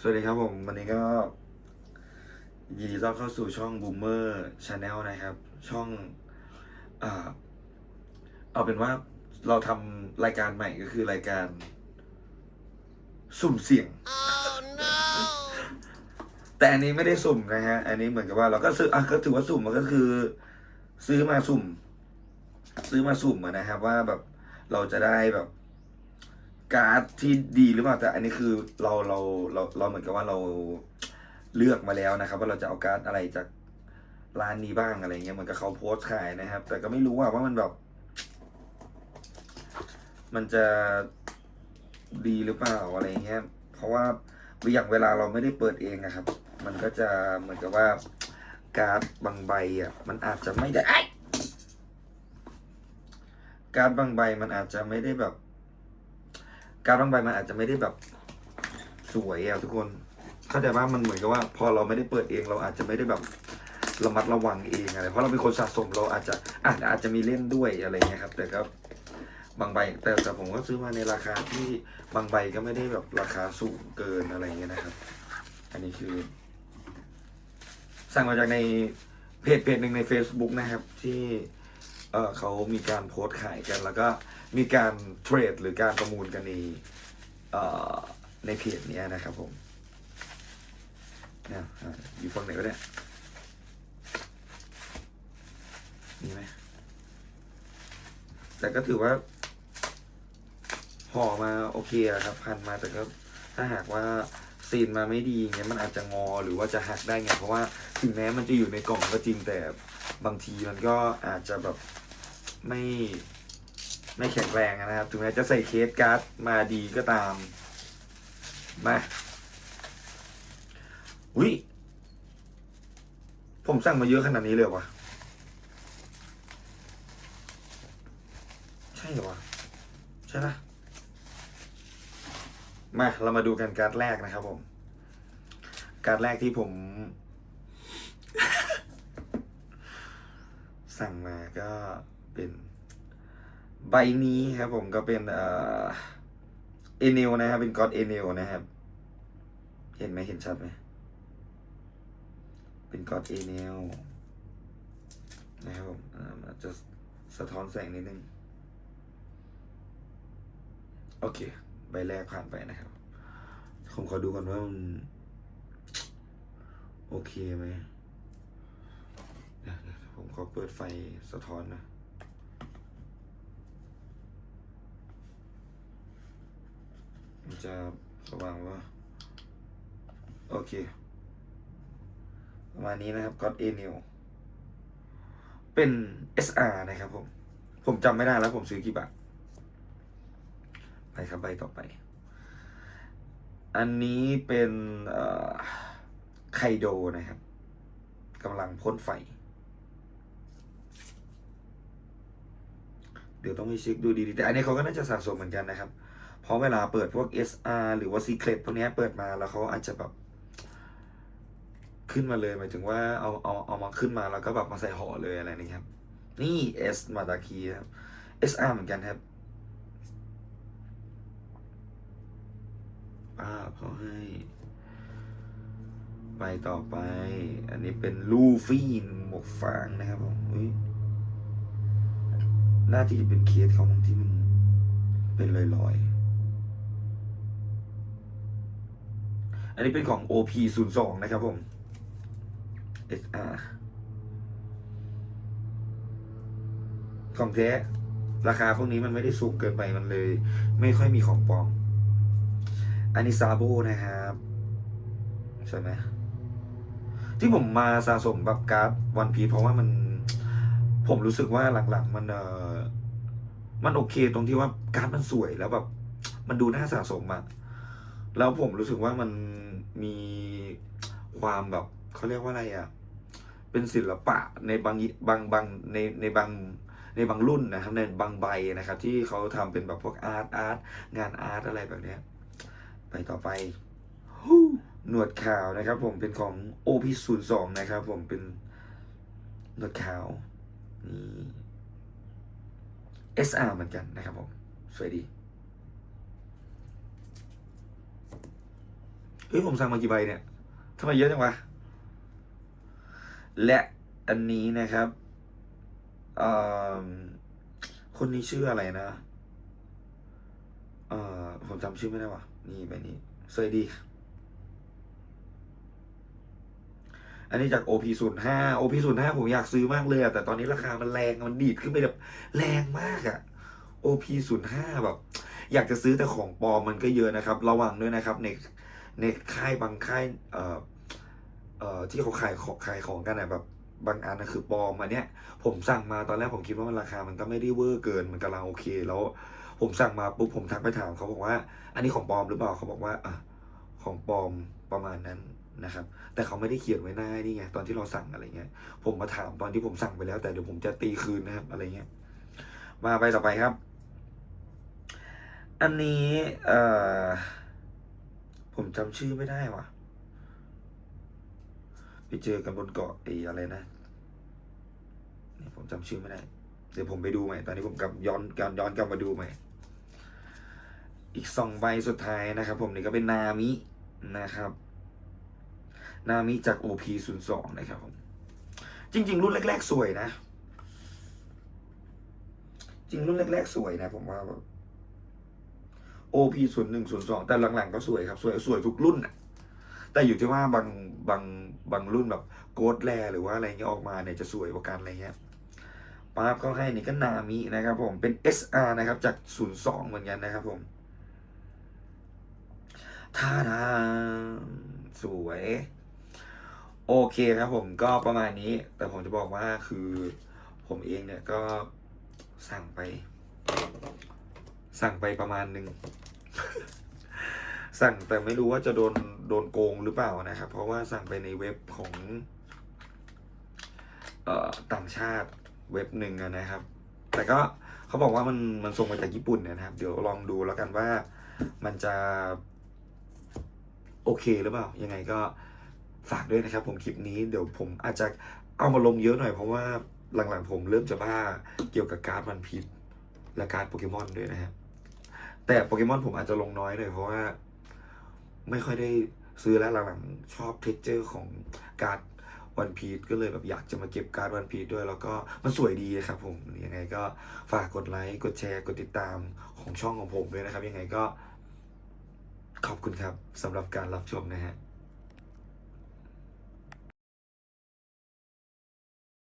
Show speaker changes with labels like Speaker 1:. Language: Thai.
Speaker 1: สวัสดีครับผมวันนี้ก็ยินดีต้อนรับเข้าสู่ช่อง Boomer Channel นะครับ ช่องอ่าเอาเป็นว่าเราทำรายการใหม่ก็คือรายการ สุ่มเสี่ยง แต่อันนี้ไม่ได้สุ่มนะฮะ อันนี้เหมือนกับว่าเราก็ซื้ออะก็ถือว่าสุ่มมันก็คือ ซื้อมาสุ่ม ซื้อมาสุ่มอะนะครับว่าแบบเราจะได้แบบ การ์ดที่ดีหรือเปล่าแต่อันนี้คือเราเราเราเราเหมือนกับว่าเราเลือกมาแล้วนะครับ ว่าเราจะเอาการ์ดอะไรจากร้านนี้บ้างอะไรเงี้ยเหมือนกับเขาโพสต์ขายนะครับ แต่ก็ไม่รู้ว่าว่ามันแบบ มันจะดีหรือเปล่าอะไรเงี้ย เพราะว่าอย่างเวลาเราไม่ได้เปิดเองนะครับ มันก็จะเหมือนกับว่าการ์ดบางใบอะมันอาจจะไม่ได้การ์ดบางใบมันอาจจะไม่ได้แบบ การดบางใบมันอาจจะไม่ได้แบบสวยอะทุกคน เข้าใจว่ามันเหมือนกับว่า พอเราไม่ได้เปิดเองเราอาจจะไม่ได้แบบระมัดระวังเองอะไรเพราะเราเป็นคนสะสมเราอาจจะอาจอาจจะมีเล่นด้วยอะไรเงี้ยครับ แต่ก็บางใบแต่แต่ผมก็ซื้อมาในราคาที่บางใบก็ไม่ได้แบบราคาสูงเกินอะไรเงี้ยนะครับ อันนี้คือ สั่งมาจากในเพจเพจหนึ่งใน Facebook นะครับ ที่ เออเขามีการโพสต์ขายกัน แล้วก็มีการเทรดหรือการประมูลกันในเอ่อในเพจเนี้ยนะครับผมเนี่ยอะอยู่ฝั่งไหนก็เนี่ยมีไหมแต่ก็ถือว่าห่อมาโอเคอะครับ พันมาแต่ก็ถ้าหากว่า ซีนมาไม่ดีเงี้ยมันอาจจะงอหรือว่าจะหักได้ไงเพราะว่าถึงแม้มันจะอยู่ในกล่องก็จริงแต่บางทีมันก็อาจจะแบบไม่ไม่แข็งแรงนะครับ ถึงแม้จะใส่เคสการ์ดมาดีก็ตามมาอุ้ยผมสั่งมาเยอะขนาดนี้เลยวะใช่เหรอวะใช่ปะ มา เรามาดูกันการ์ดแรกนะครับผม การ์ดแรกที่ผม สั่งมาก็เป็นใบนี้ครับผมก็เป็นเอ่อเอเนลนะครับ เป็นก็อดเอเนลนะครับ เห็นไหมเห็นชัดไหมเป็นก็อดเอเนลนะครับผมอามันจะสะท้อนแสงนิดนึง โอเค ใบแรกผ่านไปนะครับผมขอดูก่อนว่ามันโอเคไหมผมขอเปิดไฟสะท้อนนะมันจะสว่างว่าโอเค ประมาณนี้นะครับ God A New เป็น SR นะครับผม ผมจำไม่ได้แล้วผมซื้อกี่บาท ไปครับใบต่อไป อันนี้เป็นไคโดนะครับกำลังพ่นไฟ เดี๋ยวต้องไปเช็คดูดีๆแต่อันนี้เขาก็น่าจะสะสมเหมือนกันนะครับ เพราะเวลาเปิดพวก SR หรือว่า Secret พวกนี้เปิดมาแล้วเขาอาจจะแบบขึ้นมาเลยหมายถึงว่าเอาเอาเอามาขึ้นมาแล้วก็แบบมาใส่ห่อเลยอะไรนี่ครับ นี่ S มาตาคีครับ SR เหมือนกันครับ ป้าบเขาให้ ไปต่อไป อันนี้เป็นลูฟี่หมวกฟางนะครับผมอุ้ยน่าที่จะเป็นเคสเขาบางที่มันเป็นลอยๆ อันนี้เป็นของ OP 0 2 นะครับผม SR ของแท้ ราคาพวกนี้มันไม่ได้สูงเกินไปมันเลย ไม่ค่อยมีของปลอม อันนี้ซาโบนะครับใช่ไหมที่ผมมาสะสมแบบการ์ดวันพีเพราะว่ามัน ผมรู้สึกว่าหลังๆ มันเออมันโอเคตรงที่ว่าการ์ดมันสวยแล้วแบบ มันดูน่าสะสมอะแล้วผมรู้สึกว่ามันมีความแบบเขาเรียกว่าอะไรอะเป็นศิลปะในบางบางบางในในบางในบางรุ่นนะครับในบางใบนะครับ ที่เขาทำเป็นแบบพวกอาร์ตอาร์ตงานอาร์ตอะไรแบบเนี้ย ไปต่อไปหนวดขาวนะครับ ผมเป็นของ OP 0 2 นะครับ ผมเป็นหนวดขาวนี่ SR เหมือนกันนะครับผม สวยดีเฮ้ยผมสั่งมากี่ใบเนี่ยทำไมเยอะจังวะ และอันนี้นะครับเอ่อคนนี้ชื่ออะไรนะ เอ่อ ผมจำชื่อไม่ได้ว่ะ นี่ใบนี้สวัสดี อันนี้จาก OP 0 5 OP 0 5ผมอยากซื้อมากเลยอะแต่ตอนนี้ราคามันแรงมันดีดขึ้นไปแบบแรงมากอะ OP 0 5แบบ อยากจะซื้อแต่ของปลอมมันก็เยอะนะครับ ระวังด้วยนะครับ ในในค่ายบางค่ายเอ่อเอ่อที่เขาขายของขายของกันอะแบบบางอันนะคือปลอมอันเนี้ย ผมสั่งมาตอนแรกผมคิดว่ามันราคามันก็ไม่ได้เวอร์เกินมันกำลังโอเคแล้ว ผมสั่งมาปุ๊บผมทักไปถามเขาบอกว่า อันนี้ของปลอมหรือเปล่าเขาบอกว่าอะของปลอมประมาณนั้นนะครับ แต่เขาไม่ได้เขียนไว้หน้านี่ไงตอนที่เราสั่งอะไรเงี้ย ผมมาถามตอนที่ผมสั่งไปแล้ว แต่เดี๋ยวผมจะตีคืนนะครับ อะไรเงี้ย มาไปต่อไปครับ อันนี้เอ่อผมจำชื่อไม่ได้ว่ะไปเจอกันบนเกาะไอ้อะไรนะเนี่ยผมจำชื่อไม่ได้ เดี๋ยวผมไปดูใหม่ ตอนนี้ผมกลับย้อนการย้อนกลับมาดูใหม่ อีกสองใบสุดท้ายนะครับ ผมนี่ก็เป็นนามินะครับ นามิจาก OP 0 2 นะครับผมจริง ๆ รุ่นแรก ๆ สวยนะ จริงรุ่นแรก ๆ สวยนะ ผมว่าแบบ OP 0 1 0 2แต่หลังๆก็สวยครับ สวยสวยทุกรุ่นอะแต่อยู่ที่ว่าบางบางบางรุ่นแบบโกดแลหรือว่าอะไรเงี้ยออกมาเนี่ยจะสวยกว่ากันอะไรเงี้ยป๊าบเขาให้นี่ก็นามินะครับผมเป็น SR นะครับจาก 02 เหมือนกันนะครับผม ท่าทางสวย โอเคครับผมก็ประมาณนี้ แต่ผมจะบอกว่าคือ ผมเองเนี่ยก็สั่งไป สั่งไปประมาณหนึ่ง สั่งแต่ไม่รู้ว่าจะโดนโดนโกงหรือเปล่านะครับ เพราะว่าสั่งไปในเว็บของเอ่อต่างชาติเว็บหนึ่งนะครับ แต่ก็เขาบอกว่ามันมันส่งมาจากญี่ปุ่นเนี่ยนะครับ เดี๋ยวลองดูแล้วกันว่ามันจะ โอเคหรือเปล่า ยังไงก็ฝากด้วยนะครับ ผมคลิปนี้เดี๋ยวผมอาจจะเอามาลงเยอะหน่อยเพราะว่าหลังๆผมเริ่มจะบ้าเกี่ยวกับการ์ดวันพีชและการ์ดโปเกมอนด้วยนะครับแต่โปเกมอนผมอาจจะลงน้อยหน่อยเพราะว่าไม่ค่อยได้ซื้อแล้วหลังๆชอบเท็กเจอร์ของการ์ดวันพีชก็เลยแบบอยากจะมาเก็บการ์ดวันพีชด้วย แล้วก็มันสวยดีครับผมยังไงก็ฝากกดไลค์กดแชร์กดติดตามของช่องของผมด้วยนะครับ ยังไงก็ ขอบคุณครับสำหรับการรับชมนะฮะ